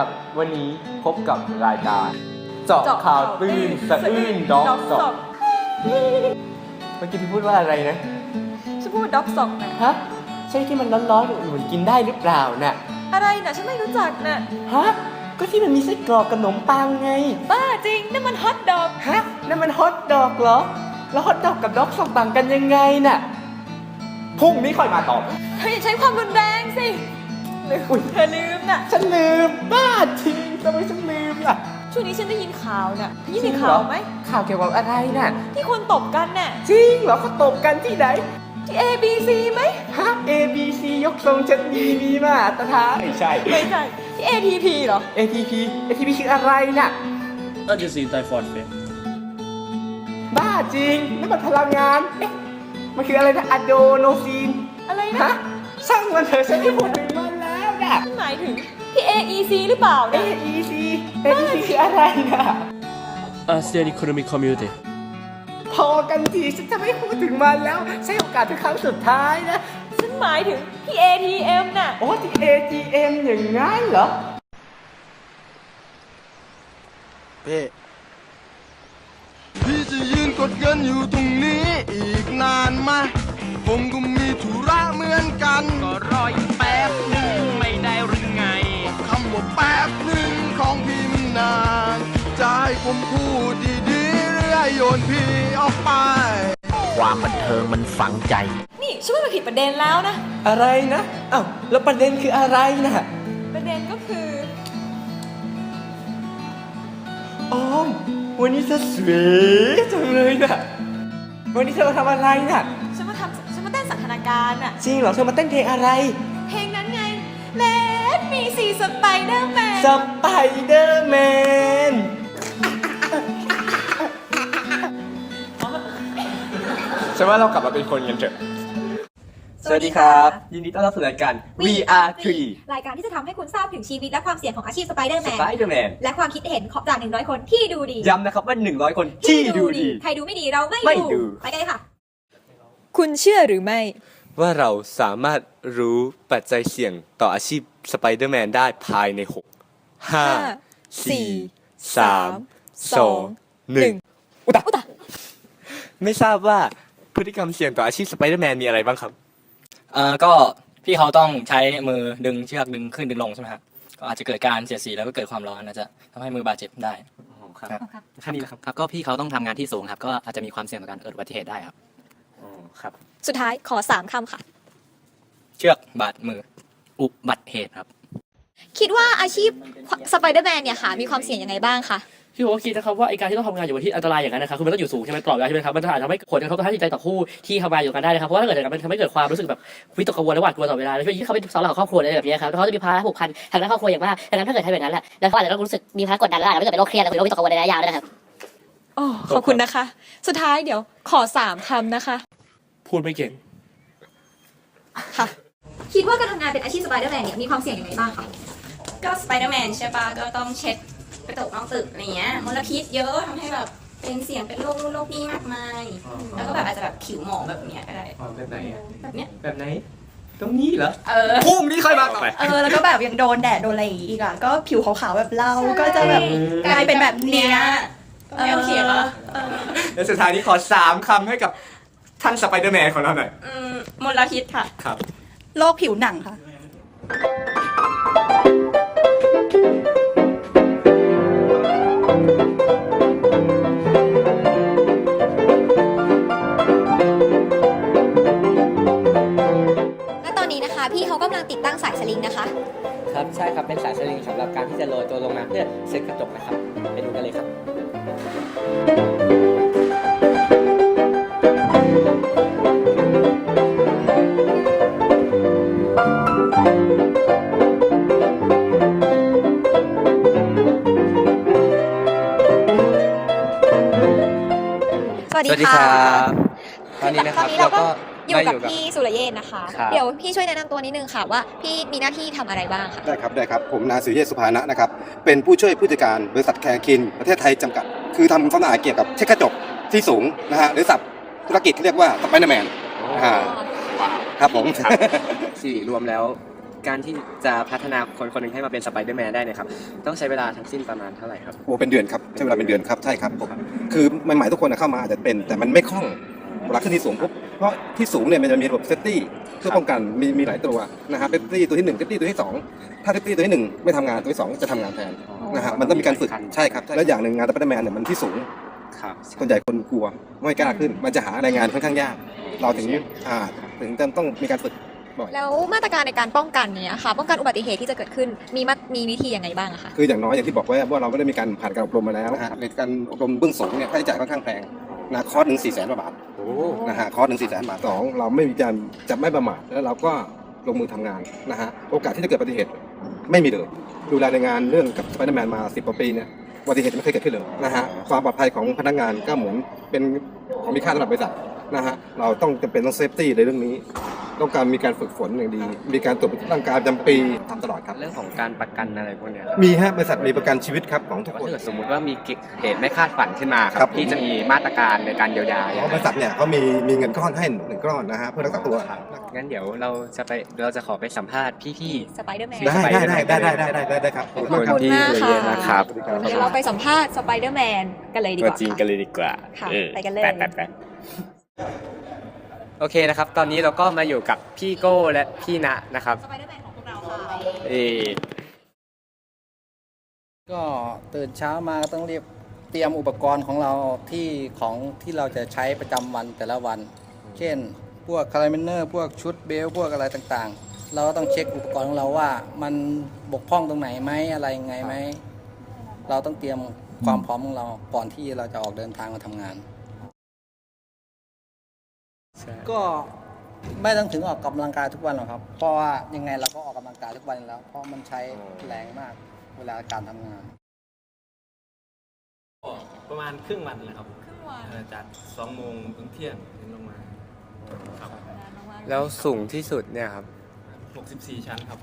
สวัสดีครับ วันนี้พบกับรายการ เจาะข่าวตื้นสะอื้นด็อกสอกเมื่อกี้พี่พูดว่าอะไรนะฉันพูดด็อกสองนะฮะใช่ที่มันร้อนๆอุ่นๆกินได้หรือเปล่าน่ะอะไรนะฉันไม่รู้จักนะฮะก็ที่มันมีไส้กรอกกับขนมปังไง บ้าจริงนั่นมันฮอทดอกฮะนั่นมันฮอทดอกเหรอ แล้วฮอทดอกกับด็อกสอกต่างกันยังไงน่ะพรุ่งนี้ค่อยมาตอบเฮ้ยใช้ความรุนแรงสิ ลืมอุ๊ย เธอลืมน่ะ ฉันลืมบ้าจริงทำไมฉันลืมล่ะ ช่วงนี้ฉันได้ยินข่าวน่ะได้ยินจริงเหรอข่าวไหม ข่าวเกี่ยวกับอะไรน่ะ ที่คนตบกันน่ะ จริงเหรอเขาตบกันที่ไหน ที่ A B C ไหม ฮะ A B C ยกทรงชันดีมีมาตรฐานไม่ใช่ ไม่ใช่ ที่ A T P เหรอ A T P A T P คืออะไรน่ะ น่าจะซีนไตฟอนเฟสบ้าจริงนั่นมันพลังงาน เอ๊ะ มันคืออะไรนะอะโดโนซีน อะไรฮะนะช่างมันเถอะฉันได้พูดถึงมันายถึงที่ A E C หรือเปล่า A นะ E C A E C คืออะไรน่ะอาเซียนอีโคโนมิคคอมมิวนิตี้พอกันทีฉันจะไม่พูดถึงมันแล้ว ใช้โอกาสเป็นครั้งสุดท้ายนะ ฉันหมายถึงที่ A T M น่ะ โอ้ที่ A T M อย่างงั้นเหรอเพ่พี่จะยืนกดเงินอยู่ตรงนี้อีกนานไหมผม ผมพูดดีๆหรือให้โยนพี่ออกไป ความบันเทิงมันฝังใจ นี่ฉันว่ามันผิดประเด็นแล้วนะ อะไรนะอ้าวแล้วประเด็นคืออะไรน่ะประเด็นก็คือออมวันนี้เธอสวยจังเลยน่ะวันนี้เธอมาทำอะไรน่ะฉันมาทำฉันมาเต้นสันทนาการน่ะจริงเหรอเธอมาเต้นเพลงอะไร เพลงนั้นไง Let me see Spider-Man สไปเดอร์แมน ฉันว่าเรากลับมาเป็นคนกันเถอะ สวัสดีครับ ยินดีต้อนรับสู่รายการ VR3 รายการที่จะทำให้คุณทราบถึงชีวิตและความเสี่ยงของอาชีพสไปเดอร์แมน Spider-Man และความคิดเห็นของจาก100 คนที่ดูดี ย้ำนะครับว่า 100 คนที่ดูดี ใครดูไม่ดีเราไม่ไม่ดู ไปกันเลยค่ะ คุณเชื่อหรือไม่ ว่าเราสามารถรู้ปัจจัยเสี่ยงต่ออาชีพสไปเดอร์แมนได้ภายใน 6 5 4 3 2 1อุตะอุตะไม่ทราบว่า พฤติกรรมเสี่ยงต่ออาชีพสไปเดอร์แมนมีอะไรบ้างครับ เอ่อก็พี่เขาต้องใช้มือดึงเชือกดึงขึ้นดึงลงใช่ไหมครับก็อาจจะเกิดการเสียดสีแล้วก็เกิดความร้อนอาจจะทำให้มือบาดเจ็บได้ ครับ ครับแค่นี้แหละครับครับก็พี่เขาต้องทำงานที่สูงครับ ก็อาจจะมีความเสี่ยงต่อการเกิดอุบัติเหตุได้ครับ อ๋อครับ สุดท้ายขอ3คำค่ะ เชือกบาดมือ อุบัติเหตุครับ คิดว่าอาชีพสไปเดอร์แมนเนี่ยค่ะ มีความเสี่ยงยังไงบ้างคะ พี่ผมก็คิดนะครับว่าไอการที่ต้องทำงานอยู่บนที่อันตรายอย่างนั้นนะครับคือมันต้องอยู่สูงใช่ไหมตลอดเวลาใช่ไหมครับมันอาจจะทำให้ผลกระทบทางจิตใจต่อคู่ที่ทำงานอยู่กันได้นะครับเพราะว่าถ้าเกิดอย่างนั้นมันทำให้เกิดความรู้สึกแบบวิตกกังวลและหวาดกลัวตลอดเวลาแล้วยิ่งเขาเป็นเสาหลักของครอบครัวอะไรแบบนี้ครับแล้วเขาจะมีภาระผูกพันทางด้านครอบครัวอย่างมากดังนั้นถ้าเกิดทำแบบนั้นแหละแล้วเขาอาจจะต้องรู้สึกมีภาระกดดันและอาจจะไม่เกิดเป็นโรคเครียดหรือโรควิตกกังวลในระยะยาวด้วยนะครับอ๋อขอบคุณนะคะ สุดท้ายเดี๋ยวขอสามคำนะคะ พูดไม่เก่งค่ะคิดว่าการทำงานเป็นอาชีพสไปเดอร์แมนเนี่ยมีความเสี่ยงยังไงบ้างคะก็สไปเดอร์แมนใช่ปะก็ต้องเช็ด กระจกนอกตึกอะไรเงี้ยมลพิษเยอะทำให้แบบเป็นเสี่ยงเป็นโรคนู่นโรคนี้มากมายแล้วก็แบบอาจจะแบบผิวหมองแบบเนี้ยก็ได้แบบไหนอะแบบเนี้ยแบบไหน ตรงนี้เหรอเออพรุ่งนี้ค่อยมาต่อเออแล้วก็แบบยังโดนแดดโดนอะไรอย่างงี้อีกอะก็ผิวขาวๆแบบเราก็จะแบบ กลายเป็นแบบเนี้ยก็ไม่โอเคปะและสุดท้ายนี้ขอสามคำให้กับท่านสไปเดอร์แมนของเราหน่อย อืมมลพิษค่ะ ครับ โรคผิวหนังค่ะ และตอนนี้นะคะ พี่เขากำลังติดตั้งสายสลิงนะคะ ครับใช่ครับเป็นสายสลิงสำหรับการที่จะโรยตัวลงมาเพื่อเซ็ตกระจกนะครับ ไปดูกันเลยครับ สวัสดีสวัสดีค่ะครับตอนนี้นะครับตอนนี้เราก็เราก็อยู่กับได้อยู่กับพี่สุรเยศนะคะครับเดี๋ยวพี่ช่วยแนะนำตัวนิดนึงค่ะว่าพี่มีหน้าที่ทำอะไรบ้างค่ะได้ครับได้ครับผมนายสุเยศสุภานะนะครับเป็นผู้ช่วยผู้จัดการบริษัทแคร์คินประเทศไทยจำกัด คือทำความสะอาดเกี่ยวกับเช็ดกระจกที่สูงนะฮะหรือศัพท์ธุรกิจที่เรียกว่าสไปเดอร์แมนอ่าครับผมสี่รวมแล้ว การที่จะพัฒนาคนคนหนึ่งให้มาเป็นสไปเดอร์แมนได้เนยครับต้องใช้เวลาทั้งสิ้นประมาณเท่าไหร่ครับ โอ้เป็นเดือนครับใช้เวลาเป็นเดือนครับใช่ครับผมคือใหม่ๆทุกคนนะเข้ามาอาจจะเป็น แต่มันไม่คล่องเวลาขึ้นที่สูงปุ๊บเพราะที่สูงเนี่ยมันจะมีระบบเซฟตี้เพื่อป้องกันมีมีหลายตัวนะฮะเซฟตี้ตัวที่หนึ่งเซฟตี้ตัวที่สองถ้าเซฟตี้ตัวที่หนึ่งไม่ทำงานตัวที่สองจะทำงานแทนนะฮะมันต้องมีการฝึกใช่ครับแล้วอย่างหนึ่งงานสไปเดอร์แมนเนี่ยมันที่สูงครับคนใหญ่คนกลัวไม่กล้าขึ้น มันจะหาแรงงานค่อนข้างยาก เราถึงอ่าถึงจะต้องมีการฝึก บ่อย แล้วมาตรการในการป้องกันเนี่ยค่ะป้องกันอุบัติเหตุที่จะเกิดขึ้นมีมามีวิธียังไงบ้างอะคะคืออย่างน้อยอย่างที่บอกไว้ว่าเราก็ได้มีการผ่านการอบรมมาแล้วนะฮะในการอบรมเบื้องสูงเนี่ยค่าใช้จ่ายค่อนข้างแพงนะคอร์สหนึ่งสี่แสนกว่าบาทนะฮะคอร์สหนึ่งสี่แสนบาทสองเราไม่มีการจะไม่ประมาทแล้วเราก็ลงมือทำงานนะฮะโอกาสที่จะเกิดอุบัติเหตุไม่มีเลยดูแลในงานเรื่องกับสไปเดอร์แมนมาสิบกว่าปีเนี่ยอุบัติเหตุไม่เคยเกิดขึ้นเลยนะฮะความปลอดภัยของพนักงานก็เหมือนเป็นของมีค่าสำหรับบริษัทนะฮะเราต้องจำเป็นต้องเซฟตี้ในเรื่องนี้ ต้องการมีการฝึกฝนอย่างดี มีการตรวจร่างกายประจำปีทำตลอดครับ เรื่องของการประกันอะไรพวกเนี้ยครับมีฮะบริษัทมีประกันชีวิตครับของทุกว่าคน ถ้าเกิดสมมุติว่ามีเหตุไม่คาดฝันขึ้นมาคครัรับบที่จะมีมาตรการในการเยียวยาเพราะบริษัทเนี่ยเขามีมีเงินก้อนให้หนึ่งก้อนนะฮะเพื่อรักษาตัวงั้นเดี๋ยวเราจะไปเราจะขอไปสัมภาษณ์พี่ สไปเดอร์แมน ได้ได้ได้ได้ได้ได้ได้ได้ครับๆขอบคุณพี่ขอบคุณมากเยอะๆนะครับค่ะเดี๋ยวเราไปสัมภาษณ์สไปเดอร์แมนกันเลยดีกตัวว่าจริงค่ะกันเลยดีกว่าค่ะออไปกันเลย แปะแปะแปะ โอเคนะครับ ตอนนี้เราก็มาอยู่กับพี่โก้และพี่ณนะครับสไปเดอร์แมนของพวกเราค่ะเออก็ตื่นเช้ามาก็ต้องรีบเตรียมอุปกรณ์ของเราที่ของที่เราจะใช้ประจำวันแต่ละวัน เช่น พวกคาราเมนเนอร์พวกชุดเบลต์พวกอะไรต่างๆ เราก็ต้องเช็คอุปกรณ์ของเราว่า มันบกพร่องตรงไหนไหมอะไรยังไงไหมเราต้องเตรียมความพร้อมของเราก่อนที่เราจะออกเดินทางมาทำงาน ใช่ก็ไม่ต้องถึงออกกำลังกายทุกวันหรอกครับ เพราะว่ายังไงเราก็ออกกำลังกายทุกวันอยู่แล้ว เพราะมันใช้แรงมากเวลาการทำงานประมาณครึ่งวันนะครับเอ่อจากสองโมงถึงเที่ยงถึงลงมาครับแล้วสูงที่สุดเนี่ยครับ 64 ชั้นครับ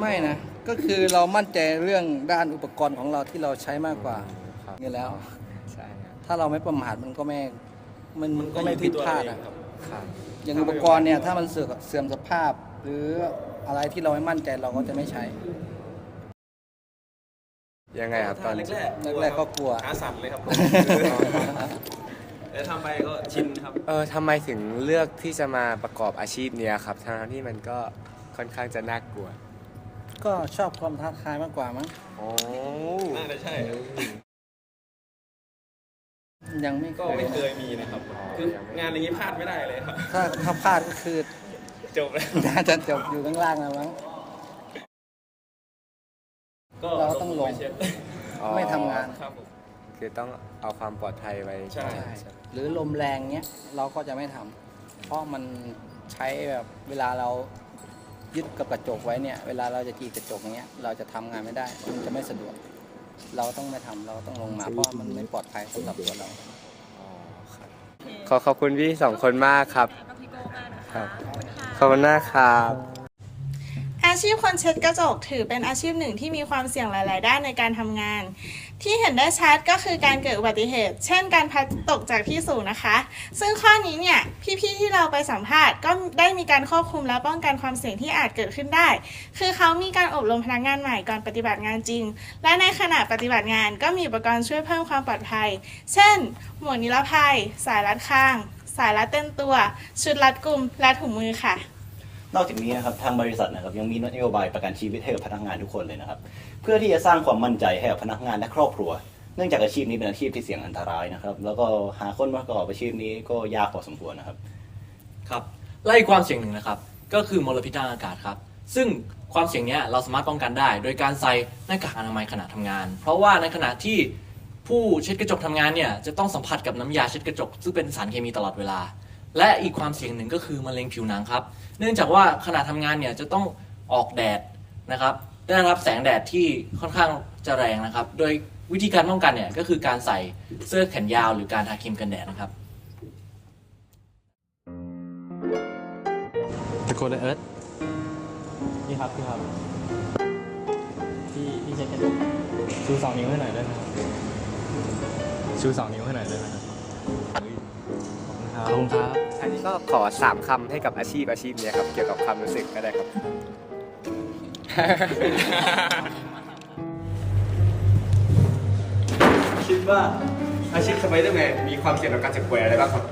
ไม่นะ ก็คือเรามั่นใจเรื่องด้านอุปกรณ์ของเราที่เราใช้มากกว่าครับ นี่แล้ว ใช่ครับถ้าเราไม่ประมาทมันก็ไม่ มันมันก็ไม่ผิดพลาดอะครับครับ อย่างอุปกรณ์เนี่ยถ้ามันเสื่อมเสื่อมสภาพ หรืออะไรที่เราไม่มั่นใจเราก็จะไม่ใช้ ยังไงครับตอนนี้แรกๆก็กลัว ขาสั่นเลยครับแต่ทำไปก็ชินครับ เออทำไมถึงเลือกที่จะมาประกอบอาชีพเนี้ยครับทั้งๆที่มันก็ค่อนข้างจะน่ากลัวก็ชอบความท้าทายมากกว่ามั้ง โอ้ น่าจะใช่ ยังไม่ก็เคไม่ยเคยมีนะครับ คืองานอย่างนี้พลาดไม่ได้เลยครับ ถ้าถ้าพลาดก็คือจบแล้ว น่าจะจบอยู่ข้างล่างแล้วมั้ง ก็เราก็ต้องลงไปเช็คอ๋อไม่ทำงาน ครับผม คือต้องเอาความปลอดภัยไว้ใช่ก่อนหรือลมแรงเนี้ยเราก็จะไม่ทำเพราะมันใช้แบบเวลาเรายึดกับกระจกไว้เนี่ย เวลาเราจะจีกระจกเนี้ย เราจะทำงานไม่ได้ มันจะไม่สะดวก เราต้องไม่ทำเราต้องลงมาเพราะว่ามันไม่ปลอดภัยสำหรับตัวเราอ๋อครับขอขอบคุณพี่สองคนมากครับครับขอบคุณมากครับ อาชีพคนเช็ดกระจกถือเป็นอาชีพหนึ่งที่มีความเสี่ยงหลาย ๆ ด้านในการทำงาน ที่เห็นได้ชัดก็คือการเกิดอุบัติเหตุ เช่นการพัดตกจากที่สูงนะคะ ซึ่งข้อนี้เนี่ยพี่ๆที่เราไปสัมภาษณ์ก็ได้มีการควบคุมและป้องกันความเสี่ยงที่อาจเกิดขึ้นได้ คือเขามีการอบรมพนักงานใหม่ก่อนปฏิบัติงานจริง และในขณะปฏิบัติงานก็มีอุปกรณ์ช่วยเพิ่มความปลอดภัย เช่น หมวกนิรภัย สายรัดข้าง สายรัดเต้นตัว ชุดรัดกลุ่มและถุงมือค่ะ นอกจากนี้นะครับทางบริษัทนะครับยังมีนโยบายประกันชีวิตให้กับพนักงานทุกคนเลยนะครับ เพื่อที่จะสร้างความมั่นใจให้กับพนักงานและครอบครัว เนื่องจากอาชีพนี้เป็นอาชีพที่เสี่ยงอันตรายนะครับ แล้วก็หาคนมาประกอบอาชีพนี้ก็ยากพอสมควรนะครับ ครับและอีกความเสี่ยงหนึ่งนะครับ ก็คือมลพิษทางอากาศครับ ซึ่งความเสี่ยงเนี้ยเราสามารถป้องกันได้ โดยการใส่หน้ากากอนามัยขณะทำงาน เพราะว่าในขณะที่ผู้เช็ดกระจกทำงานเนี่ยจะต้องสัมผัสกับน้ำยาเช็ดกระจก ซึ่งเป็นสารเคมีตลอดเวลา และอีกความเสี่ยงหนึ่งก็คือมะเร็งผิวหนังครับ เนื่องจากว่าขณะทำงานเนี่ยจะต้องออกแดดนะครับ ได้รับแสงแดดที่ค่อนข้างจะแรงนะครับ โดยวิธีการป้องกันเนี่ยก็คือการใส่เสื้อแขนยาวหรือการทาครีมกันแดดนะครับตะโกนเลยเอิร์ธพี่ครับพี่ครับพี่พี่เช็คกระจกชูสองนิ้วให้หน่อยได้ไหมครับชูสองนิ้วให้หน่อยได้ไหมครับ ครับคุณคขอบคุณครับอันนี้ก็ขอสามคำให้กับอาชีพอาชีพเนี้ยครับเกี่ยวกับความรู้สึกก็ได้ครับ คิดว่าอาชีพสไปเดอร์แมนมีความเสี่ยงต่อการเจ็บป่วยอะไรบ้างครับ